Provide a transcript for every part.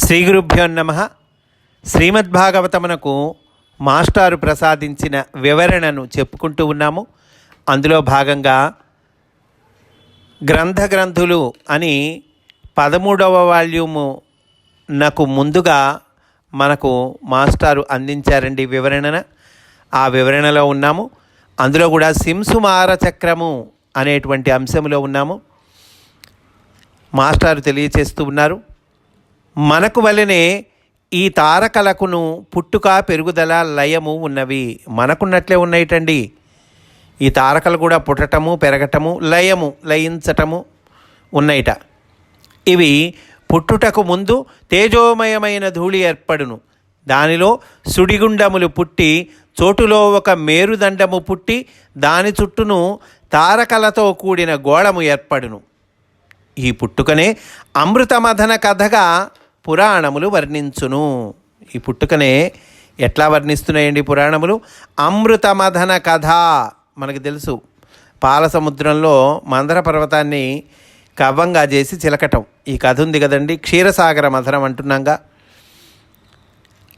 శ్రీ గురుభ్యో నమ. శ్రీమద్భాగవతమునకు మాస్టారు ప్రసాదించిన వివరణను చెప్పుకుంటూ ఉన్నాము. అందులో భాగంగా గ్రంథ గ్రంథులు అని పదమూడవ వాల్యూము నాకు ముందుగా మనకు మాస్టారు అందించారండి వివరణ ఆ వివరణలో ఉన్నాము. అందులో కూడా సింసుమార చక్రము అనేటువంటి అంశంలో ఉన్నాము. మాస్టారు తెలియచేస్తూ ఉన్నారు. మనకు వలనే ఈ తారకలకును పుట్టుక పెరుగుదల లయము ఉన్నవి మనకున్నట్లే ఉన్నాయిటండి. ఈ తారకలు కూడా పుట్టటము పెరగటము లయము లయించటము ఉన్నాయిట. ఇవి పుట్టుటకు ముందు తేజోమయమైన ధూళి ఏర్పడును. దానిలో సుడిగుండములు పుట్టి చోటులో ఒక మేరుదండము పుట్టి దాని చుట్టూను తారకలతో కూడిన గోళము ఏర్పడును. ఈ పుట్టుకనే అమృతమథన కథగా పురాణములు వర్ణించును. ఈ పుట్టుకనే ఎట్లా వర్ణిస్తున్నాయండి పురాణములు? అమృతమథన కథ మనకు తెలుసు. పాల సముద్రంలో మందర పర్వతాన్ని కవ్వంగా చేసి చిలకటం. ఈ కథ ఉంది కదండి క్షీరసాగర మథనం అంటున్నాగా.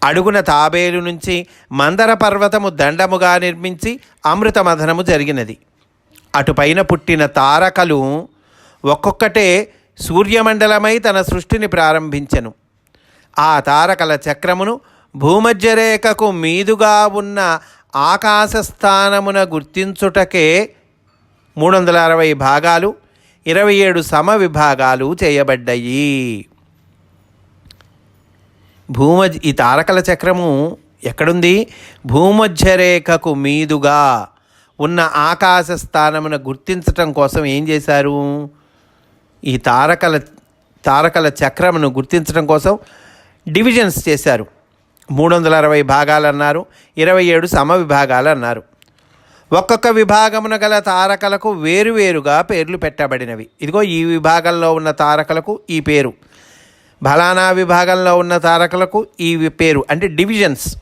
అడుగున తాబేలు నుంచి మందర పర్వతము దండముగా నిర్మించి అమృత మథనము జరిగినది. అటుపైన పుట్టిన తారకలు ఒక్కొక్కటే సూర్యమండలమై తన సృష్టిని ప్రారంభించెను. ఆ తారకల చక్రమును భూమధ్యరేఖకు మీదుగా ఉన్న ఆకాశస్థానమున గుర్తించుటకే మూడు వందల అరవై భాగాలు ఇరవై ఏడు సమ విభాగాలు చేయబడ్డాయి. భూమధ్య ఈ తారకల చక్రము ఎక్కడుంది? భూమధ్యరేఖకు మీదుగా ఉన్న ఆకాశ స్థానమున గుర్తించటం కోసం ఏం చేశారు? ఈ తారకల తారకల చక్రమును గుర్తించడం కోసం డివిజన్స్ చేశారు. మూడు వందల అరవై భాగాలు అన్నారు ఇరవై ఏడు సమ విభాగాలు అన్నారు ఒక్కొక్క విభాగమున గల తారకలకు వేరువేరుగా పేర్లు పెట్టబడినవి. ఇదిగో ఈ విభాగంలో ఉన్న తారకలకు ఈ పేరు. బలానా విభాగంలో ఉన్న తారకలకు ఈ పేరు అంటే డివిజన్స్.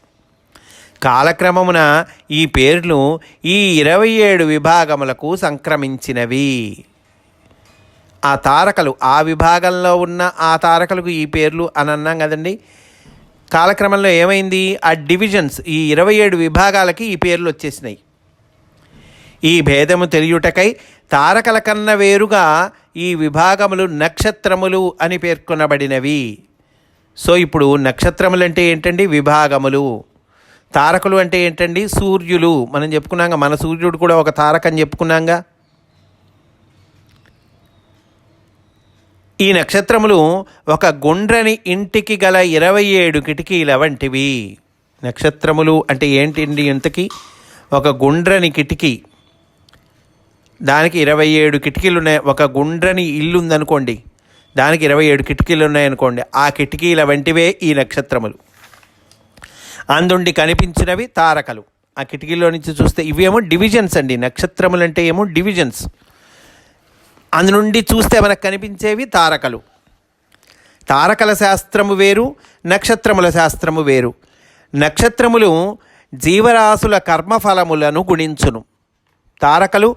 కాలక్రమమున ఈ పేర్లు ఈ ఇరవై ఏడు విభాగములకు సంక్రమించినవి. ఆ తారకలు ఆ విభాగంలో ఉన్న ఆ తారకలకు ఈ పేర్లు అని అన్నాం కదండి. కాలక్రమంలో ఏమైంది? ఆ డివిజన్స్ ఈ ఇరవై ఏడు విభాగాలకి ఈ పేర్లు వచ్చేసినాయి. ఈ భేదము తెలియుటకై తారకల కన్న వేరుగా ఈ విభాగములు నక్షత్రములు అని పేర్కొనబడినవి. సో ఇప్పుడు నక్షత్రములు అంటే ఏంటండి? విభాగములు. తారకులు అంటే ఏంటండి? సూర్యులు. మనం చెప్పుకున్నాక మన సూర్యుడు కూడా ఒక తారకని చెప్పుకున్నాగా. ఈ నక్షత్రములు ఒక గుండ్రని ఇంటికి గల ఇరవై ఏడు కిటికీల వంటివి నక్షత్రములు అంటే ఏంటండి ఇంతకీ? ఒక గుండ్రని కిటికీ. దానికి ఇరవై ఏడు కిటికీలు ఉన్నాయి ఒక గుండ్రని ఇల్లు ఉందనుకోండి దానికి ఇరవై ఏడు కిటికీలు ఉన్నాయనుకోండి ఆ కిటికీల వంటివే ఈ నక్షత్రములు. అందుండి కనిపించినవి తారకలు. ఆ కిటికీలో నుంచి చూస్తే ఇవేమో డివిజన్స్ అండి. నక్షత్రములు అంటే ఏమో డివిజన్స్. అందు నుండి చూస్తే మనకు కనిపించేవి తారకలు. తారకల శాస్త్రము వేరు నక్షత్రముల శాస్త్రము వేరు. నక్షత్రములు జీవరాశుల కర్మఫలములను గుణించును. తారకలు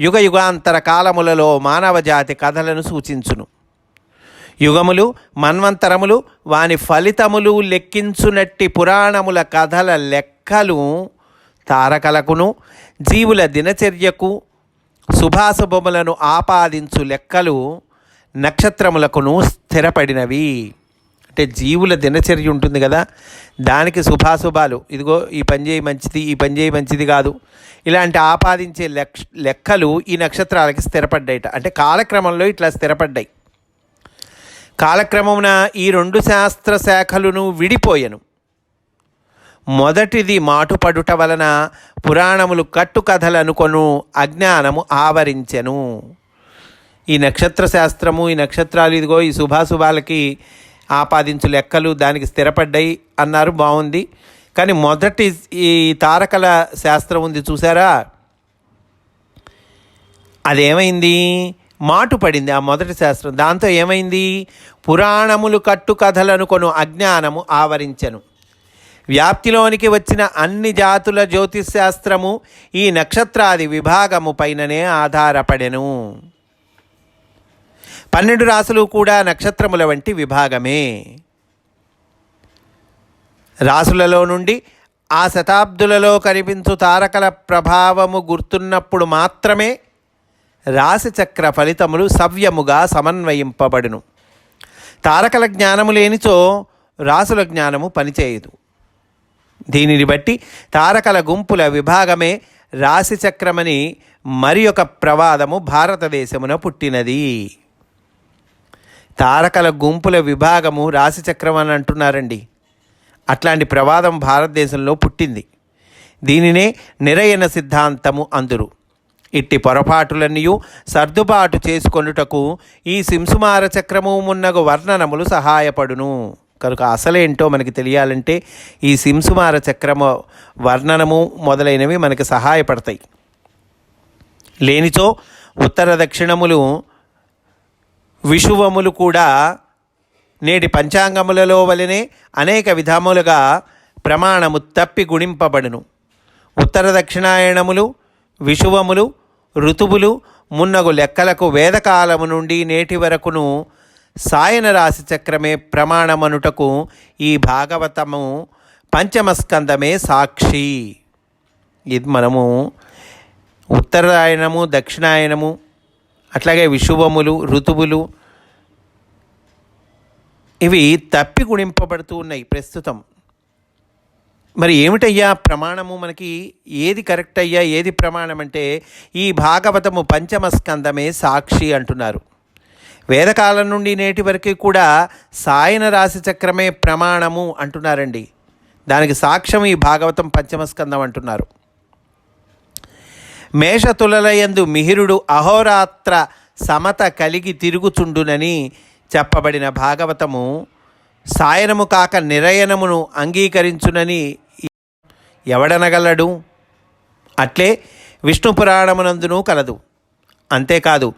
యుగ యుగాంతర కాలములలో మానవ జాతి కథలను సూచించును. యుగములు మన్వంతరములు వాని ఫలితములు లెక్కించునట్టి పురాణముల కథల లెక్కలు తారకలకును జీవుల దినచర్యకు శుభాశుభములను ఆపాదించు లెక్కలు నక్షత్రములకును స్థిరపడినవి. అంటే జీవుల దినచర్య ఉంటుంది కదా దానికి శుభాశుభాలు. ఇదిగో ఈ పని చేయి మంచిది ఈ పని చేయి మంచిది కాదు. ఇలాంటి ఆపాదించే లెక్ లెక్కలు ఈ నక్షత్రాలకి స్థిరపడ్డాయిట. అంటే కాలక్రమంలో ఇట్లా స్థిరపడ్డాయి. కాలక్రమమున ఈ రెండు శాస్త్ర శాఖలను విడిపోయెను. మొదటిది మాటుపడుట వలన పురాణములు కట్టుకథలనుకొను అజ్ఞానము ఆవరించెను. ఈ నక్షత్ర శాస్త్రము ఈ నక్షత్రాలు ఇదిగో ఈ శుభాశుభాలకి ఆపాదించు లెక్కలు దానికి స్థిరపడ్డాయి అన్నారు బాగుంది. కానీ మొదటి ఈ తారకల శాస్త్రం ఉంది చూసారా అదేమైంది? మాటు పడింది ఆ మొదటి శాస్త్రం. దాంతో ఏమైంది? పురాణములు కట్టుకథలను కొను అజ్ఞానము ఆవరించను. వ్యాప్తిలోనికి వచ్చిన అన్ని జాతుల జ్యోతిశాస్త్రము ఈ నక్షత్రాది విభాగము పైననే ఆధారపడెను. పన్నెండు రాసులు కూడా నక్షత్రముల వంటి విభాగమే. రాసులలో నుండి ఆ శతాబ్దులలో కనిపించు తారకల ప్రభావము గుర్తున్నప్పుడు మాత్రమే రాశిచక్ర ఫలితములు సవ్యముగా సమన్వయింపబడును. తారకల జ్ఞానము లేనిచో రాసుల జ్ఞానము పనిచేయదు. దీనిని బట్టి తారకల గుంపుల విభాగమే రాశిచక్రమని మరి ఒక ప్రవాదము భారతదేశమున పుట్టినది. తారకల గుంపుల విభాగము రాశిచక్రం అని అంటున్నారండి. అట్లాంటి ప్రవాదం భారతదేశంలో పుట్టింది. దీనినే నిరయన సిద్ధాంతము అందురు. ఇట్టి పొరపాటులన్నీ సర్దుబాటు చేసుకొనుటకు ఈ సింసుమార చక్రము మున్నగు వర్ణనములు సహాయపడును. కనుక అసలేంటో మనకి తెలియాలంటే ఈ సింసుమార చక్రము వర్ణనము మొదలైనవి మనకి సహాయపడతాయి. లేనిచో ఉత్తర దక్షిణములు విషువములు కూడా నేటి పంచాంగములలో వలనే అనేక విధములుగా ప్రమాణము తప్పి గుణింపబడును. ఉత్తర దక్షిణాయనములు విషువములు ఋతువులు మున్నగు లెక్కలకు వేదకాలము నుండి నేటి వరకును సాయన రాశి చక్రమే ప్రమాణమనుటకు ఈ భాగవతము పంచమస్కందమే సాక్షి. ఇది మనము ఉత్తరాయణము దక్షిణాయనము అట్లాగే విషుభములు ఋతువులు ఇవి తప్పి గుణింపబడుతూ ఉన్నాయి ప్రస్తుతం. మరి ఏమిటయ్యా ప్రమాణము? మనకి ఏది కరెక్ట్ అయ్యా ఏది ప్రమాణం అంటే ఈ భాగవతము పంచమస్కందమే సాక్షి అంటున్నారు. వేదకాలం నుండి నేటి వరకు కూడా సాయన రాశి చక్రమే ప్రమాణము అంటున్నారండి. దానికి సాక్ష్యం ఈ భాగవతం పంచమస్కందం అంటున్నారు. మేషతులలయందు మిహిరుడు అహోరాత్ర సమత కలిగి తిరుగుచుండునని చెప్పబడిన భాగవతము సాయనము కాక నిరయనమును అంగీకరించునని ఎవడనగలడు? అట్లే విష్ణు పురాణమునందును కలదు. అంతేకాదు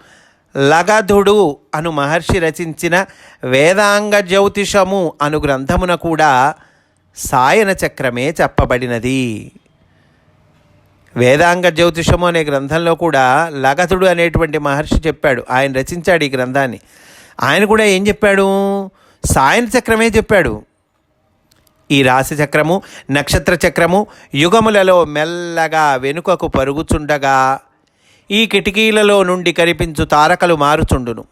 లగధుడు అను మహర్షి రచించిన వేదాంగ జ్యోతిషము అను గ్రంథమున కూడా సాయన చక్రమే చెప్పబడినది. వేదాంగ జ్యోతిషము అనే గ్రంథంలో కూడా లగధుడు అనేటువంటి మహర్షి చెప్పాడు. ఆయన రచించాడు ఈ గ్రంథాన్ని. ఆయన కూడా ఏం చెప్పాడు? సాయన చక్రమే చెప్పాడు. ఈ రాశి చక్రము నక్షత్ర చక్రము యుగములలో మెల్లగా వెనుకకు పరుగుచుండగా ఈ కిటికీలలో నుండి కనిపించు తారకలు మారుచుండును.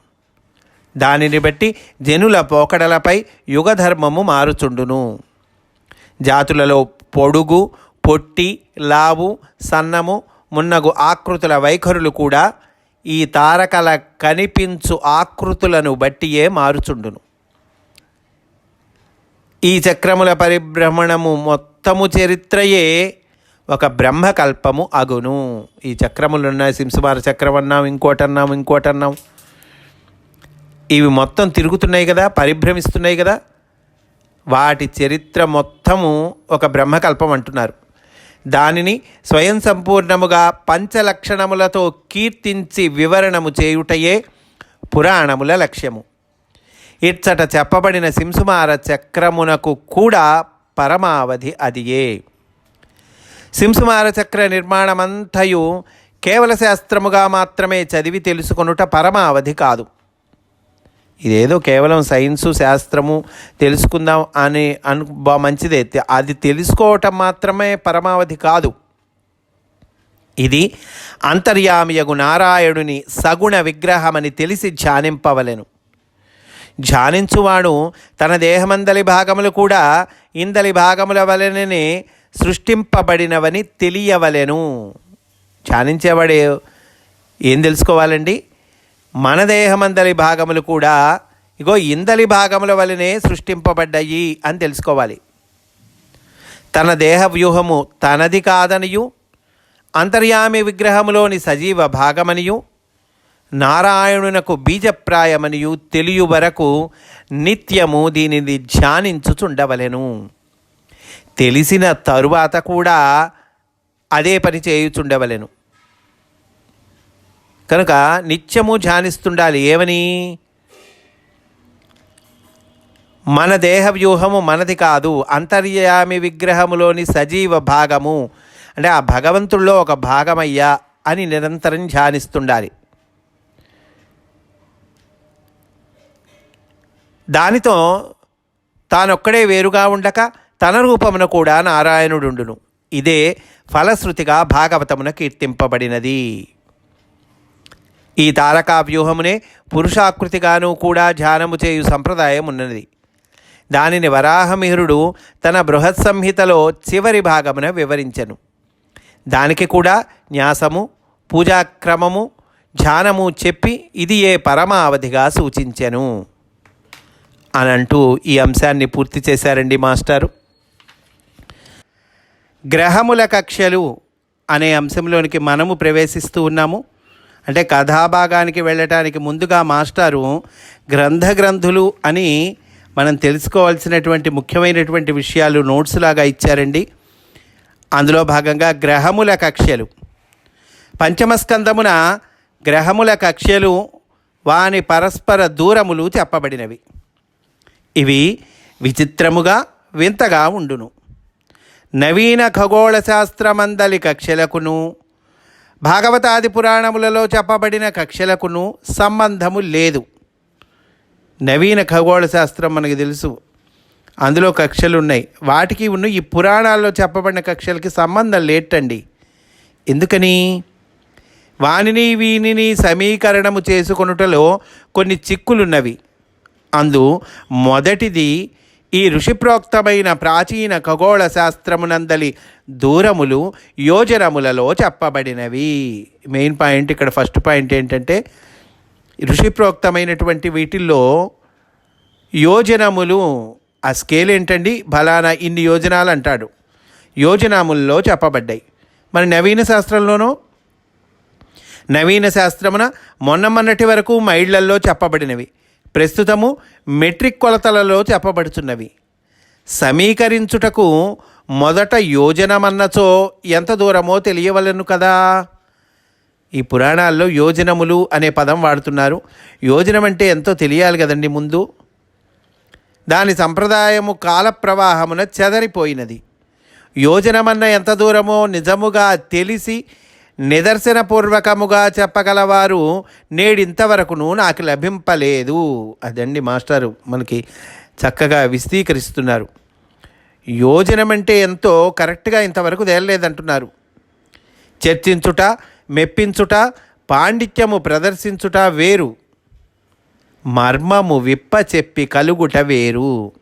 దానిని బట్టి జనుల పోకడలపై యుగధర్మము మారుచుండును. జాతులలో పొడుగు పొట్టి లావు సన్నము మున్నగు ఆకృతుల వైఖరులు కూడా ఈ తారకల కనిపించు ఆకృతులను బట్టియే మారుచుండును. ఈ చక్రముల పరిభ్రమణము మొత్తము చరిత్రయే ఒక బ్రహ్మకల్పము అగును. ఈ చక్రములు ఉన్నాయి సింసుమార చక్రం అన్నాం ఇంకోటన్నాం ఇంకోటన్నాం ఇవి మొత్తం తిరుగుతున్నాయి కదా పరిభ్రమిస్తున్నాయి కదా. వాటి చరిత్ర మొత్తము ఒక బ్రహ్మకల్పం అంటున్నారు. దానిని స్వయం సంపూర్ణముగా పంచలక్షణములతో కీర్తించి వివరణము చేయుటయే పురాణముల లక్ష్యము. ఇచ్చట చెప్పబడిన సింసుమార చక్రమునకు కూడా పరమావధి అదియే. సింసుమార చక్ర నిర్మాణమంతయు కేవల శాస్త్రముగా మాత్రమే చదివి తెలుసుకొనుట పరమావధి కాదు. ఇదేదో కేవలం సైన్సు శాస్త్రము తెలుసుకుందాం అని అను మంచిదే. అది తెలుసుకోవటం మాత్రమే పరమావధి కాదు. ఇది అంతర్యామియగు నారాయణుని సగుణ విగ్రహమని తెలిసి ధ్యానింపవలెను. ధ్యానించువాడు తన దేహమందలి భాగములు కూడా ఇందలి భాగముల వలననే సృష్టింపబడినవని తెలియవలెను. ధ్యానించేవాడు ఏం తెలుసుకోవాలండి? మన దేహమందలి భాగములు కూడా ఇగో ఇందలి భాగముల వలనే సృష్టింపబడ్డాయి అని తెలుసుకోవాలి. తన దేహ వ్యూహము తనది కాదనియు అంతర్యామి విగ్రహములోని సజీవ భాగమనియు నారాయణునకు బీజప్రాయమనియు తెలియ వరకు నిత్యము దీనిని ధ్యానించుచుండవలెను. తెలిసిన తరువాత కూడా అదే పని చేయుచుండవలెను. కనుక నిత్యము ధ్యానిస్తుండాలి. ఏమని? మన దేహ వ్యూహము మనది కాదు. అంతర్యామి విగ్రహములోని సజీవ భాగము. అంటే ఆ భగవంతుల్లో ఒక భాగమయ్యా అని నిరంతరం ధ్యానిస్తుండాలి. దానితో తానొక్కడే వేరుగా ఉండక తన రూపమున కూడా నారాయణుడుండును. ఇదే ఫలశ్రుతిగా భాగవతమున కీర్తింపబడినది. ఈ తారకా వ్యూహమునే పురుషాకృతిగాను కూడా ధ్యానము చేయు సంప్రదాయం ఉన్నది దానిని వరాహమిహిరుడు తన బృహత్ సంహితలో చివరి భాగమున వివరించెను. దానికి కూడా న్యాసము పూజాక్రమము ధ్యానము చెప్పి ఇది ఏ పరమావధిగా సూచించెను. అని అంటూ ఈ అంశాన్ని పూర్తి చేశారండి మాస్టారు. గ్రహముల కక్షలు అనే అంశంలోనికి మనము ప్రవేశిస్తూ ఉన్నాము. అంటే కథాభాగానికి వెళ్ళటానికి ముందుగా మాస్టారు గ్రంథ గ్రంథులు అని మనం తెలుసుకోవాల్సినటువంటి ముఖ్యమైనటువంటి విషయాలు నోట్స్ లాగా ఇచ్చారండి. అందులో భాగంగా గ్రహముల కక్ష్యలు పంచమస్కందమున గ్రహముల కక్ష్యలు వాని పరస్పర దూరములు చెప్పబడినవి. ఇవి విచిత్రముగా వింతగా ఉండును. నవీన ఖగోళ శాస్త్రమందలి కక్షలకును భాగవతాది పురాణములలో చెప్పబడిన కక్షలకును సంబంధము లేదు. నవీన ఖగోళ శాస్త్రం మనకి తెలుసు. అందులో కక్షలు ఉన్నాయి వాటికి ఉన్న ఈ పురాణాల్లో చెప్పబడిన కక్షలకి సంబంధం లేటండి ఎందుకని? వానిని వీనిని సమీకరణము చేసుకొనుటలో కొన్ని చిక్కులున్నవి. అందు మొదటిది ఈ ఋషిప్రోక్తమైన ప్రాచీన ఖగోళ శాస్త్రమునందలి దూరములు యోజనములలో చెప్పబడినవి. మెయిన్ పాయింట్ ఇక్కడ ఫస్ట్ పాయింట్ ఏంటంటే ఋషిప్రోక్తమైనటువంటి వీటిల్లో యోజనములు ఆ స్కేల్ ఏంటండి? బలానా ఇన్ని యోజనాలు అంటాడు. యోజనాముల్లో చెప్పబడ్డాయి. మరి నవీన శాస్త్రంలోనూ? నవీన శాస్త్రమున మొన్న మొన్నటి వరకు మైళ్ళల్లో చెప్పబడినవి. ప్రస్తుతము మెట్రిక్ కొలతలలో చెప్పబడుచున్నవి సమీకరించుటకు మొదట యోజనమన్నచో ఎంత దూరమో తెలియవలను కదా? ఈ పురాణాల్లో యోజనములు అనే పదం వాడుతున్నారు. యోజనం అంటే ఎంతో తెలియాలి కదండి ముందు. దాని సంప్రదాయము కాల ప్రవాహమున చెదరిపోయినది. యోజనమన్న ఎంత దూరమో నిజముగా తెలిసి నిదర్శనపూర్వకముగా చెప్పగలవారు నేడింతవరకును నాకు లభింపలేదు. అదండి మాస్టారు మనకి చక్కగా విస్తీకరిస్తున్నారు యోజనమంటే ఎంతో కరెక్ట్గా ఇంతవరకు తేలలేదంటున్నారు. చర్చించుట మెప్పించుట పాండిత్యము ప్రదర్శించుట వేరు. మర్మము విప్ప చెప్పి కలుగుట వేరు.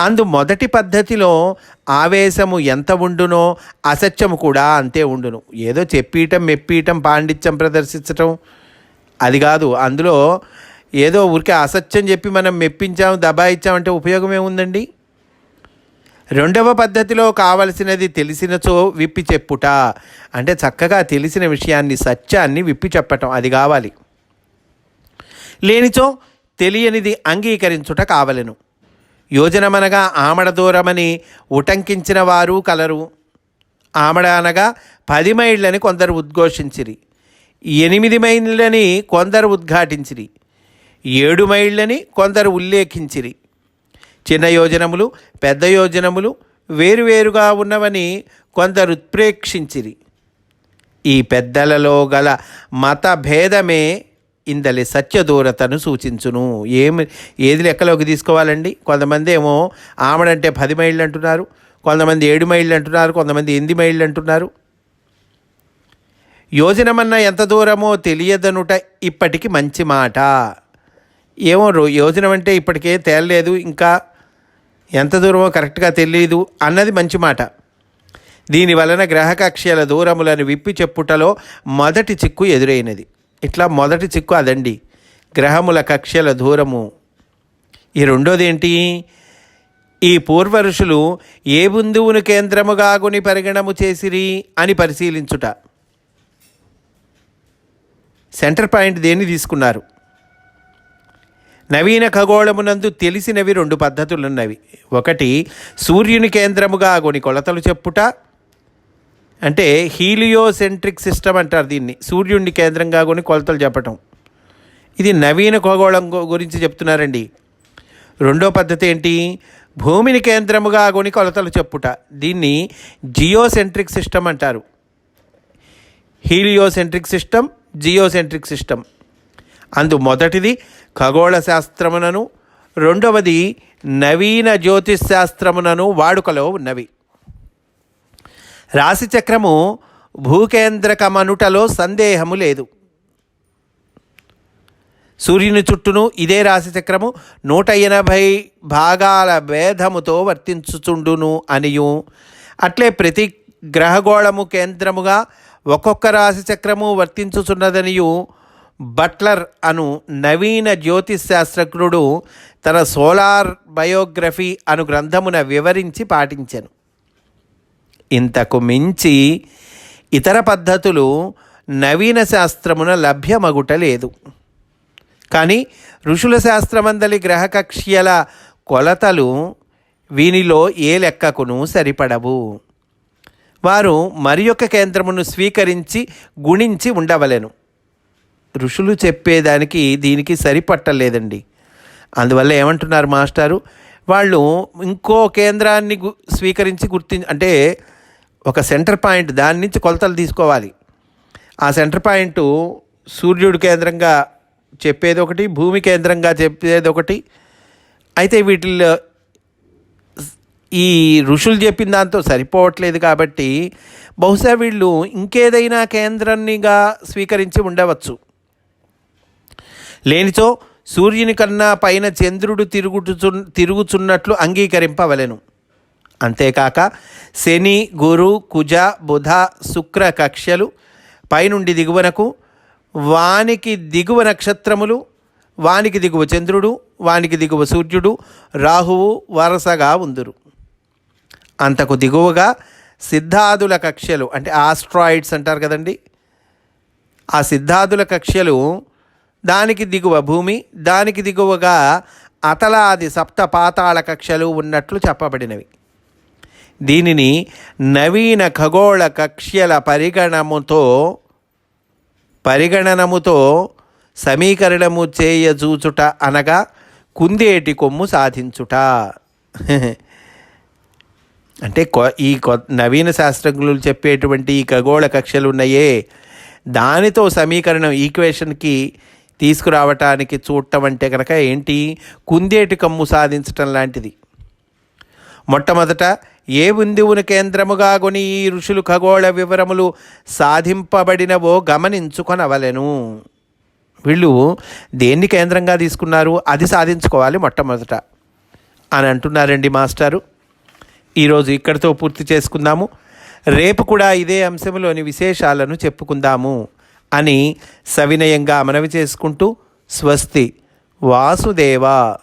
అందు మొదటి పద్ధతిలో ఆవేశము ఎంత ఉండునో అసత్యము కూడా అంతే ఉండును. ఏదో చెప్పీయటం మెప్పీయటం పాండిత్యం ప్రదర్శించటం అది కాదు. అందులో ఏదో ఊరికే అసత్యం చెప్పి మనం మెప్పించాం దబాయిచ్చామంటే ఉపయోగం ఏముందండి? రెండవ పద్ధతిలో కావలసినది తెలిసినచో విప్పి చెప్పుట. అంటే చక్కగా తెలిసిన విషయాన్ని సత్యాన్ని విప్పి చెప్పటం అది కావాలి. లేనిచో తెలియనిది అంగీకరించుట కావలెను. యోజనమనగా ఆమడ దూరమని ఉటంకించిన వారు కలరు. ఆమడ అనగా పది మైళ్ళని కొందరు ఉద్ఘోషించిరి. ఎనిమిది మైళ్ళని కొందరు ఉద్ఘాటించిరి. ఏడు మైళ్ళని కొందరు ఉల్లేఖించిరి. చిన్న యోజనములు పెద్ద యోజనములు వేరువేరుగా ఉన్నవని కొందరు ఉత్ప్రేక్షించిరి ఈ పెద్దలలో గల మత భేదమే ఇందలి సత్యదూరతను సూచించును. ఏమి ఏది లెక్కలోకి తీసుకోవాలండి? కొంతమంది ఏమో ఆమడంటే పది మైళ్ళు అంటున్నారు కొంతమంది ఏడు మైళ్ళు అంటున్నారు కొంతమంది ఎనిమిది మైళ్ళు అంటున్నారు. యోజనమన్న ఎంత దూరమో తెలియదనుట ఇప్పటికి మంచి మాట. ఏమో రో యోజనం అంటే ఇప్పటికే తేలలేదు ఇంకా ఎంత దూరమో కరెక్ట్గా తెలియదు అన్నది మంచి మాట. దీని వలన గ్రహకక్ష్యల దూరములను విప్పి చెప్పుటలో మొదటి చిక్కు ఎదురైనది. ఇట్లా మొదటి చిక్కు అదండి. గ్రహముల కక్ష్యల దూరము. ఈ రెండోది ఏంటి ఈ పూర్వరుషులు ఏ బిందువును కేంద్రముగా గుని పరిగణము చేసిరి అని పరిశీలించుట. సెంటర్ పాయింట్ దేన్ని తీసుకున్నారు? నవీన ఖగోళమునందు తెలిసినవి రెండు పద్ధతులున్నవి. ఒకటి సూర్యుని కేంద్రముగా కొన్ని కొలతలు చెప్పుట. అంటే హీలియోసెంట్రిక్ సిస్టమ్ అంటారు దీన్ని. సూర్యుడిని కేంద్రంగా కొని కొలతలు చెప్పటం. ఇది నవీన ఖగోళం గురించి చెప్తున్నారండి. రెండో పద్ధతి ఏంటి? భూమిని కేంద్రముగా కొని కొలతలు చెప్పుట. దీన్ని జియోసెంట్రిక్ సిస్టమ్ అంటారు. Heliocentric system geocentric system. అందు మొదటిది ఖగోళ శాస్త్రమునను రెండవది నవీన జ్యోతిష్ శాస్త్రమునను వాడుకలో ఉన్నవి రాశిచక్రము భూకేంద్రకమనుటలో సందేహము లేదు. సూర్యుని చుట్టూను ఇదే రాశిచక్రము నూట ఎనభై భాగాల భేదముతో వర్తించుచుండును అనియు. అట్లే ప్రతి గ్రహగోళము కేంద్రముగా ఒక్కొక్క రాశిచక్రము వర్తించుచున్నదనియు బట్లర్ అను నవీన జ్యోతిష్ శాస్త్రజ్ఞుడు తన సోలార్ బయోగ్రఫీ అను గ్రంథమున వివరించి పాటించెను. ఇంతకు మించి ఇతర పద్ధతులు నవీన శాస్త్రమున లభ్యమగుట లేదు. కానీ ఋషుల శాస్త్రమందలి గ్రహకక్ష్యల కొలతలు వీనిలో ఏ లెక్కకును సరిపడవు. వారు మరి యొక్క కేంద్రమును స్వీకరించి గుణించి ఉండవలెను. ఋషులు చెప్పేదానికి దీనికి సరిపట్టలేదండి. అందువల్ల ఏమంటున్నారు మాస్టారు? వాళ్ళు ఇంకో కేంద్రాన్ని గు స్వీకరించి గుర్తి అంటే ఒక సెంటర్ పాయింట్ దాని నుంచి కొలతలు తీసుకోవాలి. ఆ సెంటర్ పాయింట్ సూర్యుడు కేంద్రంగా చెప్పేది ఒకటి భూమి కేంద్రంగా చెప్పేది ఒకటి. అయితే వీటిల్లో ఈ ఋషులు చెప్పిన దాంతో సరిపోవట్లేదు కాబట్టి బహుశా వీళ్ళు ఇంకేదైనా కేంద్రాన్నిగా స్వీకరించి ఉండవచ్చు. లేనిచో సూర్యుని కన్నా పైన చంద్రుడు తిరుగుచు తిరుగుచున్నట్లు అంగీకరింపవలెను. అంతేకాక శని గురు కుజ బుధ శుక్ర కక్ష్యలు పైనుండి దిగువనకు వానికి దిగువ నక్షత్రములు వానికి దిగువ చంద్రుడు వానికి దిగువ సూర్యుడు రాహువు వరసగా ఉందురు. అంతకు దిగువగా సిద్ధాదుల కక్ష్యలు అంటే ఆస్ట్రాయిడ్స్ అంటారు కదండి. ఆ సిద్ధాదుల కక్ష్యలు దానికి దిగువ భూమి దానికి దిగువగా అతలాది సప్త పాతాళ కక్షలు ఉన్నట్లు చెప్పబడినవి. దీనిని నవీన ఖగోళ కక్ష్యల పరిగణముతో పరిగణనముతో సమీకరణము చేయజూచుట అనగా కుందేటి కొమ్ము సాధించుట. అంటే కొ ఈ నవీన శాస్త్రజ్ఞులు చెప్పేటువంటి ఈ ఖగోళ కక్షలు ఉన్నాయే దానితో సమీకరణం ఈక్వేషన్కి తీసుకురావటానికి చూడటం అంటే కనుక ఏంటి? కుందేటి కమ్ము సాధించటం లాంటిది. మొట్టమొదట ఏ బిందువును కేంద్రముగా కొని ఈ ఋషులు ఖగోళ వివరములు సాధింపబడినవో గమనించుకొనవలెను. వీళ్ళు దేన్ని కేంద్రంగా తీసుకున్నారు? అది సాధించుకోవాలి మొట్టమొదట. అని అంటున్నారండి మాస్టారు. ఈరోజు ఇక్కడితో పూర్తి చేసుకుందాము. రేపు కూడా ఇదే అంశంలోని విశేషాలను చెప్పుకుందాము అని సవినయంగా మనవి చేసుకుంటూ స్వస్తి వాసుదేవా.